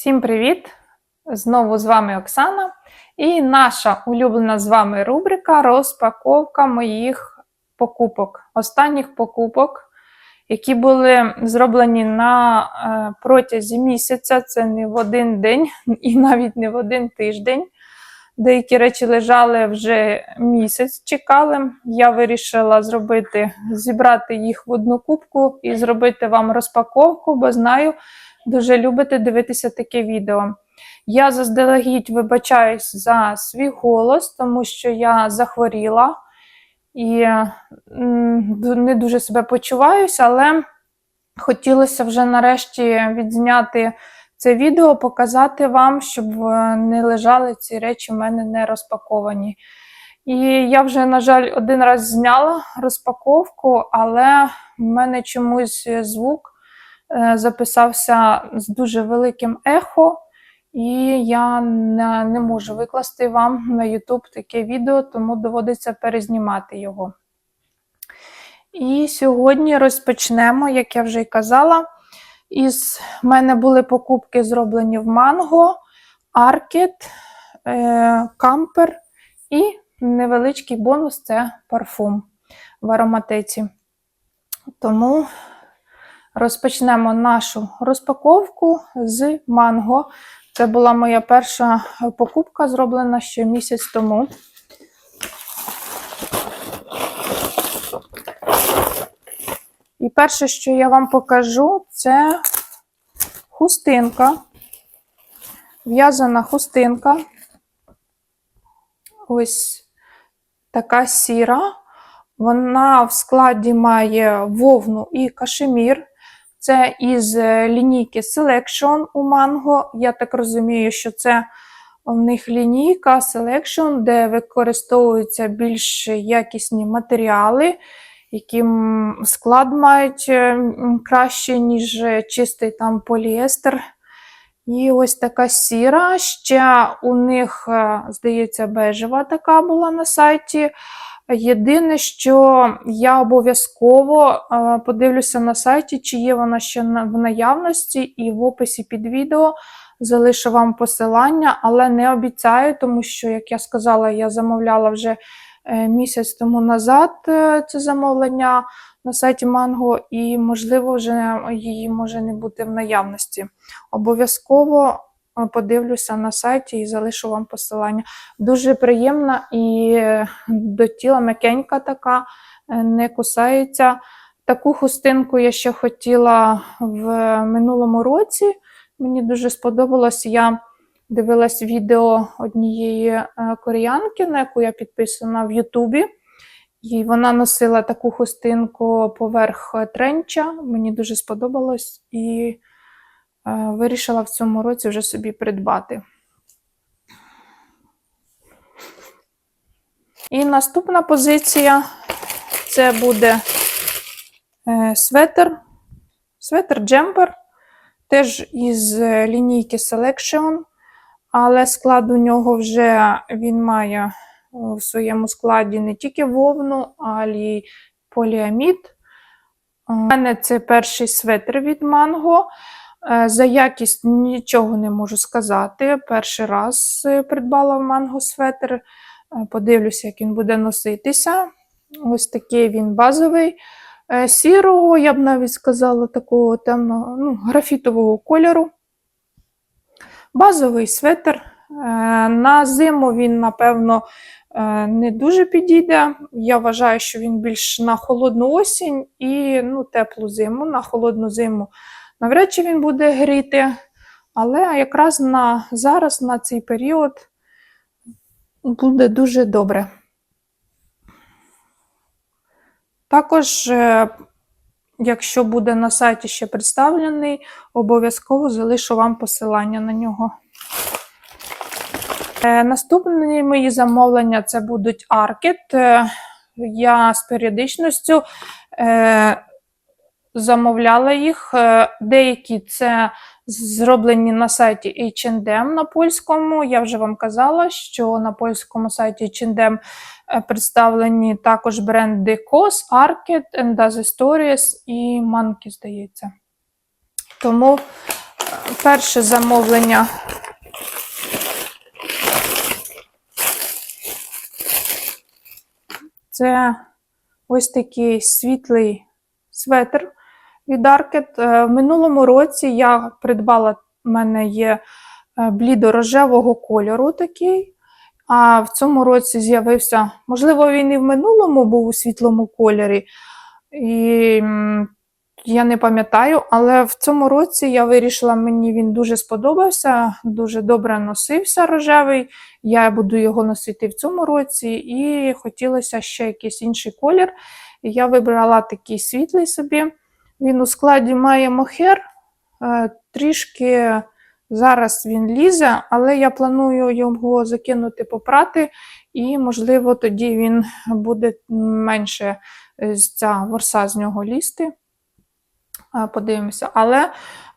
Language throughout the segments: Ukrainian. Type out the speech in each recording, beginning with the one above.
Всім привіт! Знову з вами Оксана. І наша улюблена з вами рубрика розпаковка моїх покупок, останніх покупок, які були зроблені на е, протязі місяця. Це не в один день і навіть не в один тиждень. Деякі речі лежали вже місяць, чекали. Я вирішила зробити, зібрати їх в одну кубку і зробити вам розпаковку, бо знаю, дуже любите дивитися таке відео. Я заздалегідь вибачаюсь за свій голос, тому що я захворіла і не дуже себе почуваюся, але хотілося вже нарешті відзняти це відео, показати вам, щоб е, не лежали ці речі в мене не розпаковані. І я вже, на жаль, один раз зняла розпаковку, але в мене чомусь звук записався з дуже великим ехо, і я не, можу викласти вам на YouTube таке відео, тому доводиться перезнімати його. І сьогодні розпочнемо, як я вже й казала. Із мене були покупки зроблені в Манго, Аркет, е, Кампер і невеличкий бонус це парфум в ароматиці. Тому розпочнемо нашу розпаковку з манго. Це була моя перша покупка, зроблена ще місяць тому. І перше, що я вам покажу, це хустинка, в'язана хустинка. Ось така сіра. Вона в складі має вовну і кашемір. Це із лінійки Selection у Mango. Я так розумію, що це у них лінійка Selection, де використовуються більш якісні матеріали, які склад мають краще, ніж чистий там поліестер. І ось така сіра. Ще у них, здається, бежева така була на сайті. Єдине, що я обов'язково подивлюся на сайті, чи є вона ще в наявності, і в описі під відео залишу вам посилання, але не обіцяю, тому що, як я сказала, я замовляла вже місяць тому назад е, це замовлення на сайті Манго, і, можливо, вже її може не бути в наявності. Обов'язково подивлюся на сайті і залишу вам посилання. Дуже приємна і до тіла м'якенька така, не кусається. Таку хустинку я ще хотіла в минулому році. Мені дуже сподобалось. Я дивилась відео однієї кореянки, на яку я підписана в Ютубі. І вона носила таку хустинку поверх тренча. Мені дуже сподобалось і е, вирішила в цьому році вже собі придбати. І наступна позиція це буде е, светр, светр-джемпер, теж із лінійки Selection, але склад у нього вже він має в своєму складі не тільки вовну, а й поліамід. У мене це перший светр від Манго. За якість нічого не можу сказати. Перший раз придбала в Манго светр. Подивлюся, як він буде носитися. Ось такий він базовий. Сірого, я б навіть сказала, такого темного, ну, графітового кольору. Базовий светр. На зиму він, напевно, не дуже підійде. Я вважаю, що він більш на холодну осінь і ну, теплу зиму. На холодну зиму навряд чи він буде гріти, але якраз на зараз, на цей період, буде дуже добре. Також, е, якщо буде на сайті ще представлений, обов'язково залишу вам посилання на нього. Е, наступні мої замовлення це будуть аркет. Е, я з періодичністю замовляла їх. Деякі це зроблені на сайті H&M на польському. Я вже вам казала, що на польському сайті H&M представлені також бренди COS, Arket, Endaz Stories і Monkey, здається. Тому перше замовлення. Це ось такий світлий светр від Аркет. В минулому році я придбала, в мене є е, блідо-рожевого кольору такий. А в цьому році з'явився, можливо, він і в минулому був у світлому кольорі. І я не пам'ятаю, але в цьому році я вирішила, мені він дуже сподобався, дуже добре носився рожевий. Я буду його носити в цьому році, і хотілося ще якийсь інший колір. Я вибрала такий світлий собі. Він у складі має мохер. е, Трішки зараз він лізе, але я планую його закинути попрати, і, можливо, тоді він буде менше е, ця ворса з нього лізти. Е, Подивимося. Але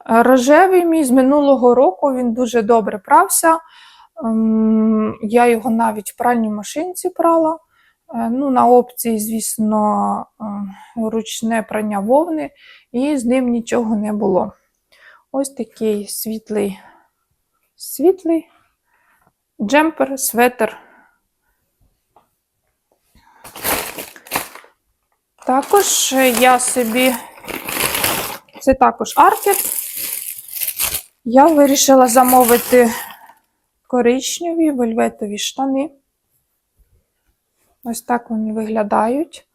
рожевий мій з минулого року він дуже добре прався. Ем, Я його навіть в пральній машинці прала. Е, Ну, на опції, звісно, е, ручне прання вовни, і з ним нічого не було. Ось такий світлий, світлий джемпер, светр. Також я собі, це також аркет. Я вирішила замовити коричневі вельветові штани. Ось так вони виглядають.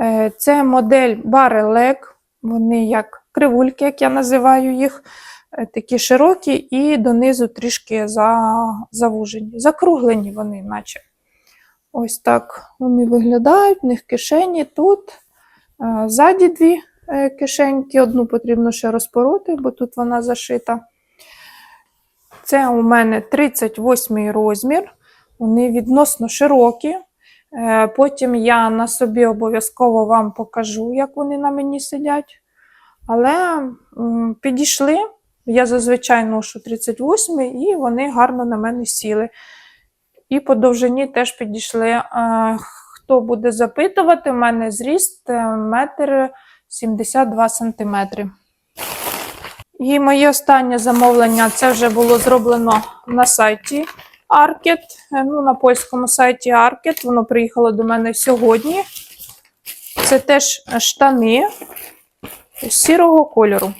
Е, Це модель Barrel Вони як кривульки, як я називаю їх, е, такі широкі і донизу трішки завужені. Закруглені вони, наче. Ось так вони виглядають, в них кишені тут. Е, Ззаді дві кишеньки, одну потрібно ще розпороти, бо тут вона зашита. Це у мене 38 розмір, вони відносно широкі. Е, Потім я на собі обов'язково вам покажу, як вони на мені сидять. Але підійшли. Я зазвичай ношу 38 і вони гарно на мене сіли. І по довжині теж підійшли. Е, Хто буде запитувати, в мене зріст е, метр 72 сантиметри. І моє останнє замовлення це вже було зроблено на сайті Arket, е, ну, на польському сайті Arket. Воно приїхало до мене сьогодні. Це теж штани сірого кольору.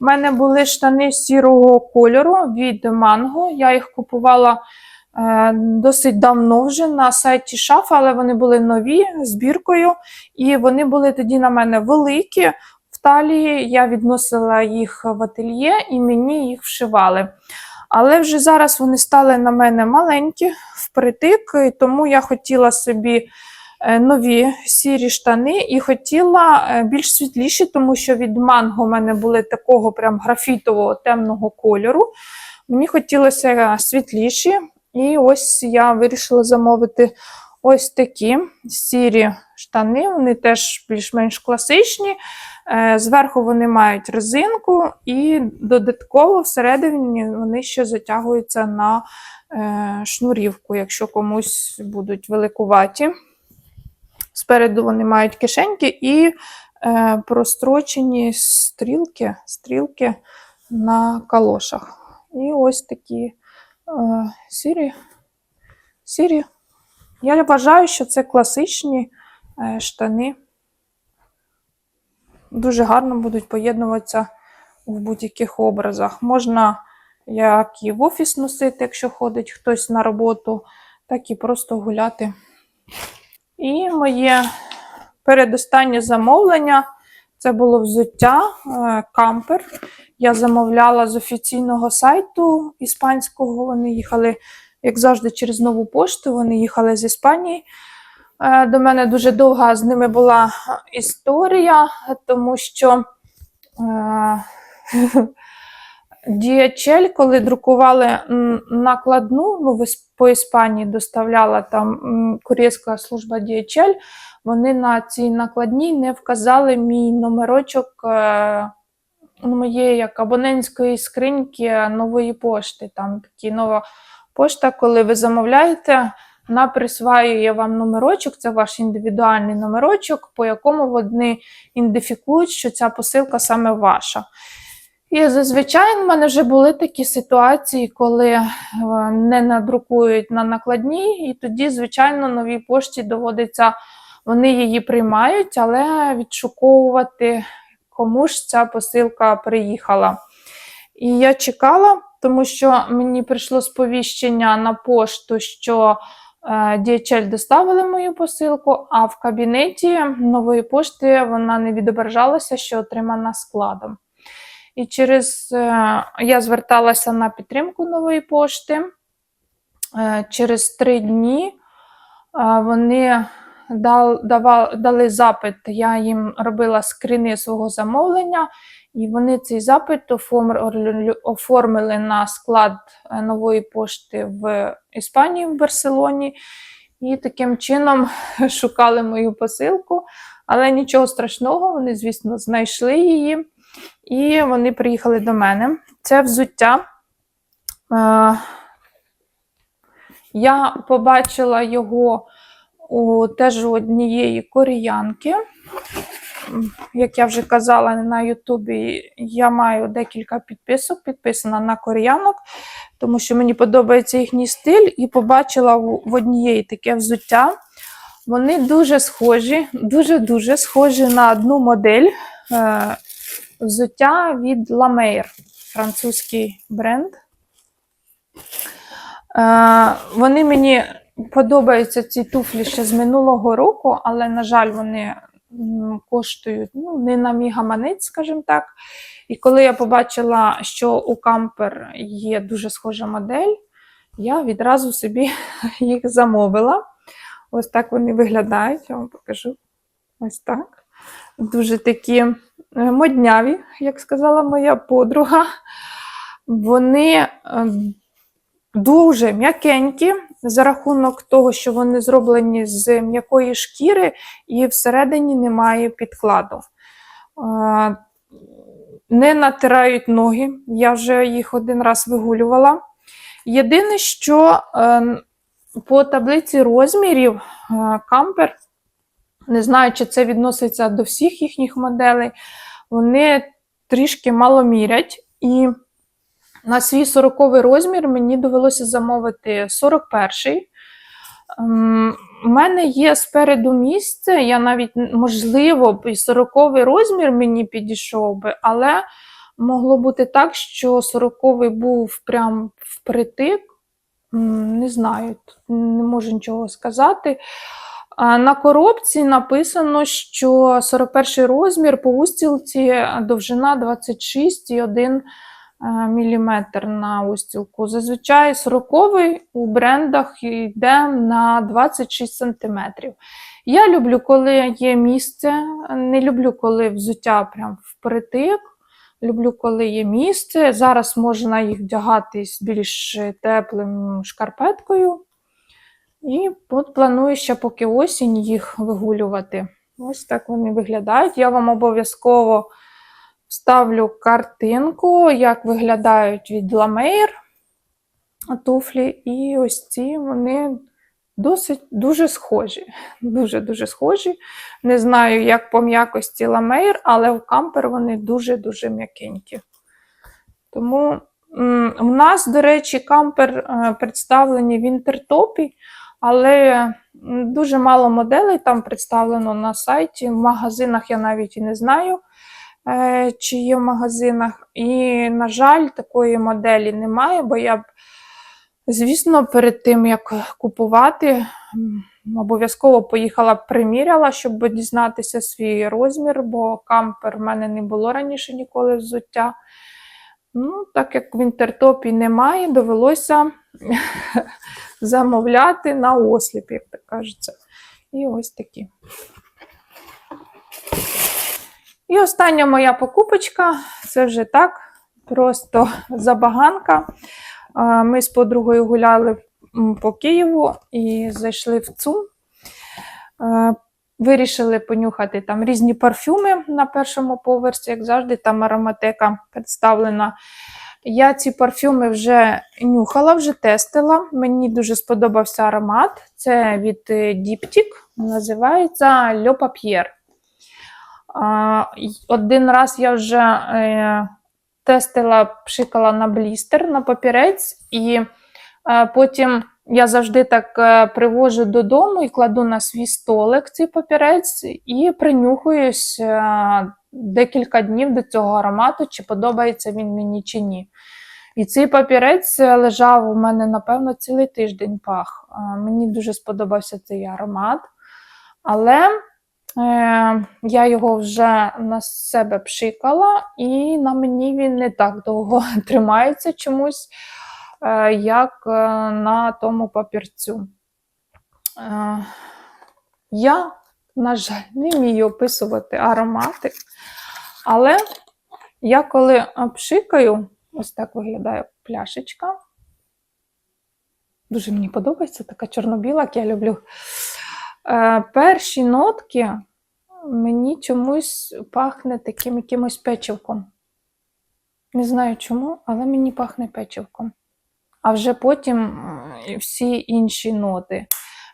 У мене були штани сірого кольору від Mango. Я їх купувала е, досить давно вже на сайті Шафа, але вони були нові з біркою, і вони були тоді на мене великі. В талії я відносила їх в ательє і мені їх вшивали. Але вже зараз вони стали на мене маленькі, впритик, тому я хотіла собі е, нові сірі штани і хотіла е, більш світліші, тому що від манго в мене були такого прям графітового темного кольору. Мені хотілося світліші, і ось я вирішила замовити ось такі сірі штани. Вони теж більш-менш класичні. Е, Зверху вони мають резинку, і додатково всередині вони ще затягуються на е, шнурівку, якщо комусь будуть великуваті. Спереду вони мають кишеньки і е, прострочені стрілки, стрілки на калошах. І ось такі сірі, сірі. Я вважаю, що це класичні штани. Дуже гарно будуть поєднуватися в будь-яких образах. Можна як і в офіс носити, якщо ходить хтось на роботу, так і просто гуляти. І моє передостаннє замовлення це було взуття е, кампер. Я замовляла з офіційного сайту іспанського. Вони їхали, як завжди, через нову пошту. Вони їхали з Іспанії. Е, До мене дуже довга з ними була історія, тому що е, DHL, коли друкували накладну, ну, по Іспанії доставляла там кур'єрська служба DHL, вони на цій накладній не вказали мій номерочок е, ну, моєї як абонентської скриньки нової пошти. Там такі нова пошта, коли ви замовляєте, вона присваює вам номерочок, це ваш індивідуальний номерочок, по якому вони ідентифікують, що ця посилка саме ваша. І зазвичай в мене вже були такі ситуації, коли е, не надрукують на накладні, і тоді, звичайно, новій пошті доводиться, вони її приймають, але відшуковувати, кому ж ця посилка приїхала. І я чекала, тому що мені прийшло сповіщення на пошту, що DHL доставили мою посилку, а в кабінеті нової пошти вона не відображалася, що отримана складом. І через е, я зверталася на підтримку нової пошти. Е, Через три дні е, вони дали запит, я їм робила скріни свого замовлення, і вони цей запит оформили, на склад е, нової пошти в Іспанії, в Барселоні. І таким чином шукали мою посилку. Але нічого страшного, вони, звісно, знайшли її. І вони приїхали до мене. Це взуття. Е, Я побачила його у теж у однієї кореянки. Як я вже казала на Ютубі, я маю декілька підписок, підписана на кореянок, тому що мені подобається їхній стиль, і побачила в однієї таке взуття. Вони дуже схожі, дуже-дуже схожі на одну модель. Е, взуття від La французький бренд. Е, Вони мені подобаються ці туфлі ще з минулого року, але, на жаль, вони коштують ну, не на мій гаманець, скажімо так. І коли я побачила, що у кампер є дуже схожа модель, я відразу собі їх замовила. Ось так вони виглядають, я вам покажу. Ось так. Дуже такі е, модняві, як сказала моя подруга. Вони е, дуже м'якенькі за рахунок того, що вони зроблені з м'якої шкіри, і всередині немає підкладу. Не натирають ноги. Я вже їх один раз вигулювала. Єдине, що е, по таблиці розмірів кампер не знаю, чи це відноситься до всіх їхніх моделей. Вони трішки мало мірять. І на свій 40 розмір мені довелося замовити 41-й. Ем, У мене є спереду місце, я навіть, можливо, і 40 розмір мені підійшов би, але могло бути так, що 40 був прям впритик. Не знаю, не можу нічого сказати. На коробці написано, що 41 розмір по устілці довжина 26,1 мм на устілку. Зазвичай 40 у брендах йде на 26 см. Я люблю, коли є місце, не люблю, коли взуття прям впритик. Люблю, коли є місце. Зараз можна їх вдягати з більш теплим шкарпеткою. І от планую ще поки осінь їх вигулювати. Ось так вони виглядають. Я вам обов'язково вставлю картинку, як виглядають від Ламейр туфлі. І ось ці вони досить дуже схожі. Дуже-дуже схожі. Не знаю, як по м'якості Ламейр, але в кампер вони дуже-дуже м'якенькі. Тому у нас, до речі, кампер е, представлені в інтертопі. Але дуже мало моделей там представлено на сайті. В магазинах я навіть і не знаю, чи є в магазинах. І, на жаль, такої моделі немає, бо я б, звісно, перед тим, як купувати, обов'язково поїхала б приміряла, щоб дізнатися свій розмір, бо кампер в мене не було раніше ніколи взуття. Ну, так як в інтертопі немає, довелося замовляти на осліп, як так кажеться. І ось такі. І остання моя покупочка це вже так, просто забаганка. Ми з подругою гуляли по Києву і зайшли в ЦУМ. Е, Вирішили понюхати там різні парфюми на першому поверсі, як завжди, там ароматека представлена Я ці парфюми вже нюхала, вже тестила. Мені дуже сподобався аромат. Це від е, Diptyque, називається Le Papier. Один раз я вже е, тестила, пшикала на блістер, на папірець, і е, потім я завжди так е, привожу додому і кладу на свій столик цей папірець і принюхуюсь декілька днів до цього аромату, чи подобається він мені чи ні. І цей папірець лежав у мене, напевно, цілий тиждень пах. Мені дуже сподобався цей аромат. Але я його вже на себе пшикала, і на мені він не так довго тримається чомусь, е, як е, на тому папірцю. Е, я, на жаль, не вмію описувати аромати, але я коли е, пшикаю, ось так виглядає пляшечка. Дуже мені подобається така чорно-біла, як я люблю. Е, перші нотки мені чомусь пахне таким якимось печивком. Не знаю чому, але мені пахне печивком. А вже потім всі інші ноти.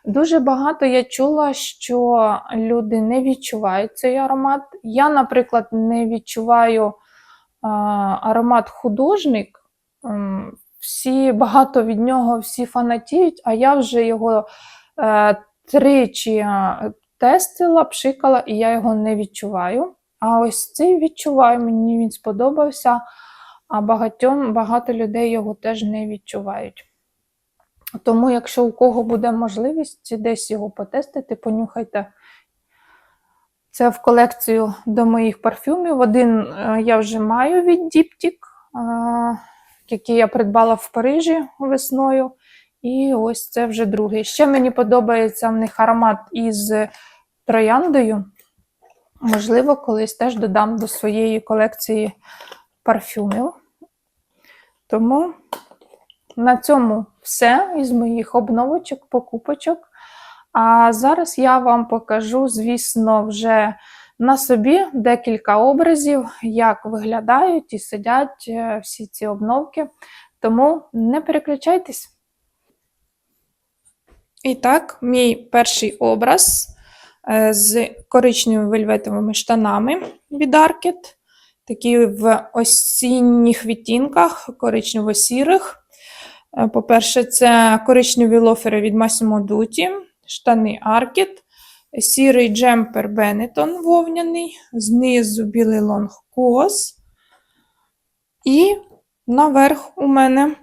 Дуже багато я чула, що люди не відчувають цей аромат. Я, наприклад, не відчуваю а, аромат художник. Всі багато від нього всі фанатіють, а я вже його е, тричі е, тестила, пшикала, і я його не відчуваю. А ось цей відчуваю, мені він сподобався, а багатьом, багато людей його теж не відчувають. Тому, якщо у кого буде можливість десь його потестити, понюхайте. Це в колекцію до моїх парфюмів. Один е, я вже маю від Diptyque, е, який я придбала в Парижі весною. І ось це вже другий. Ще мені подобається в них аромат із трояндою. Можливо, колись теж додам до своєї колекції парфюмів. Тому на цьому все із моїх обновочок, покупочок. А зараз я вам покажу, звісно, вже на собі декілька образів, як виглядають і сидять е, всі ці обновки. Тому не переключайтесь. І так, мій перший образ е, з коричневими вельветовими штанами від Arket. Такі в осінніх відтінках, коричнево-сірих. Е, По-перше, це коричневі лофери від Massimo Dutti, штани Arket, сірий джемпер Benetton вовняний, знизу білий лонгкос. І наверх у мене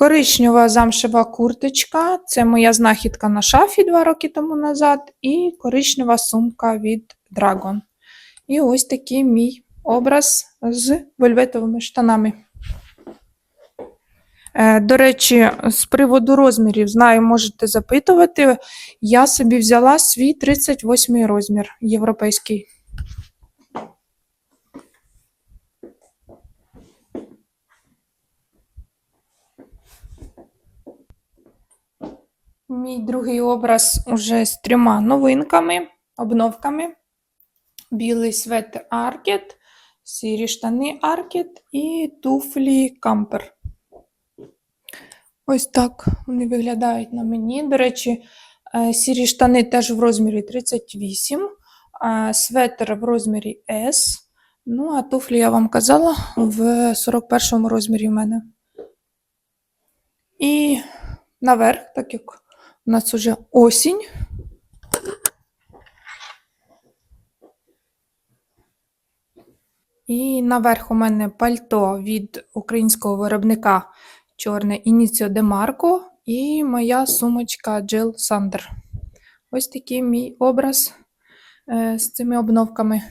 коричнева замшева курточка. Це моя знахідка на шафі два роки тому назад. І коричнева сумка від Dragon. І ось такий мій образ з вельветовими штанами. Е, До речі, з приводу розмірів, знаю, можете запитувати. Я собі взяла свій 38 розмір європейський. Мій другий образ уже з трьома новинками, обновками. Білий светр Аркет, сірі штани Аркет і туфлі Кампер. Ось так вони виглядають на мені. До речі, е, сірі штани теж в розмірі 38, а светр в розмірі S. Ну, а туфлі я вам казала в 41 розмірі в мене. І наверх, так як у нас уже осінь. І наверх у мене пальто від українського виробника чорне Ініціо де Марко і моя сумочка Jill Sander. Ось такий мій образ е, з цими обновками.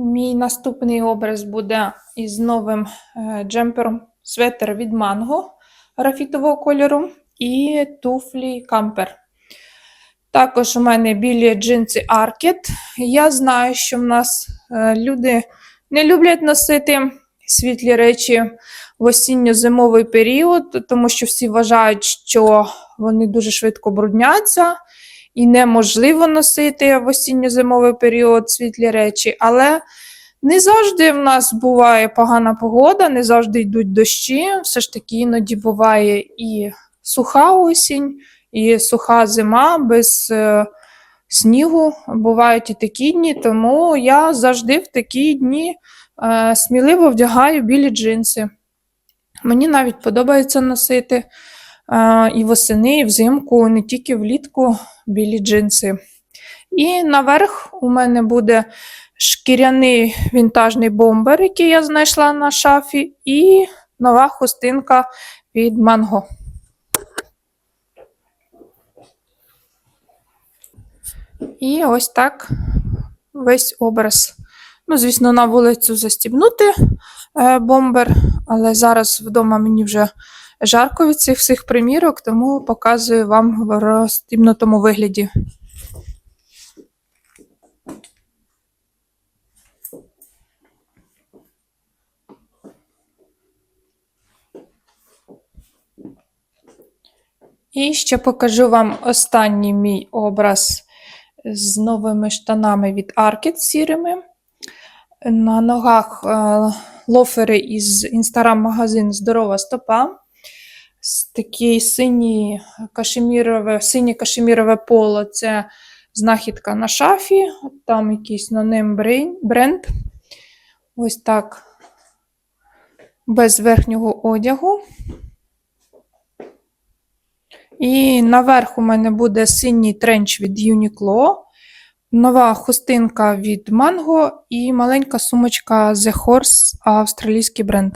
Мій наступний образ буде із новим е, джемпером светер від Mango графітового кольору і туфлі кампер. Також у мене білі джинси Arket. Я знаю, що в нас е, люди не люблять носити світлі речі в осінньо-зимовий період, тому що всі вважають, що вони дуже швидко брудняться і неможливо носити в осінньо-зимовий період світлі речі. Але не завжди в нас буває погана погода, не завжди йдуть дощі. Все ж таки іноді буває і суха осінь, і суха зима без е, снігу. Бувають і такі дні, тому я завжди в такі дні е, сміливо вдягаю білі джинси. Мені навіть подобається носити е, і восени, і взимку, не тільки влітку білі джинси. І наверх у мене буде шкіряний вінтажний бомбер, який я знайшла на шафі, і нова хустинка від Манго. І ось так весь образ. Ну, звісно, на вулицю застібнути е, бомбер, але зараз вдома мені вже жарко від цих всіх примірок, тому показую вам в розстібнутому вигляді. І ще покажу вам останній мій образ з новими штанами від Arket сірими. На ногах е, лофери із інстаграм-магазин Здорова стопа. Такий синій кашемірове, синє кашемірове поло це знахідка на шафі. Там якийсь на ним бренд. Ось так. Без верхнього одягу. І наверх у мене буде синій тренч від Uniqlo, нова хустинка від Mango і маленька сумочка The Horse, австралійський бренд.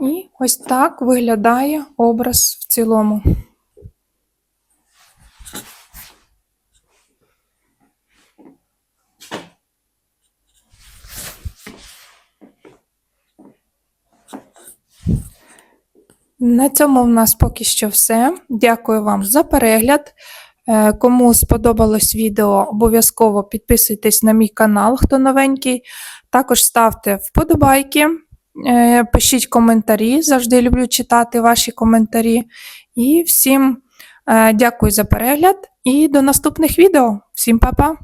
І ось так виглядає образ в цілому. На цьому в нас поки що все. Дякую вам за перегляд. Е, Кому сподобалось відео, обов'язково підписуйтесь на мій канал, хто новенький. Також ставте вподобайки, пишіть коментарі. Завжди люблю читати ваші коментарі. І всім е, дякую за перегляд і до наступних відео. Всім па-па!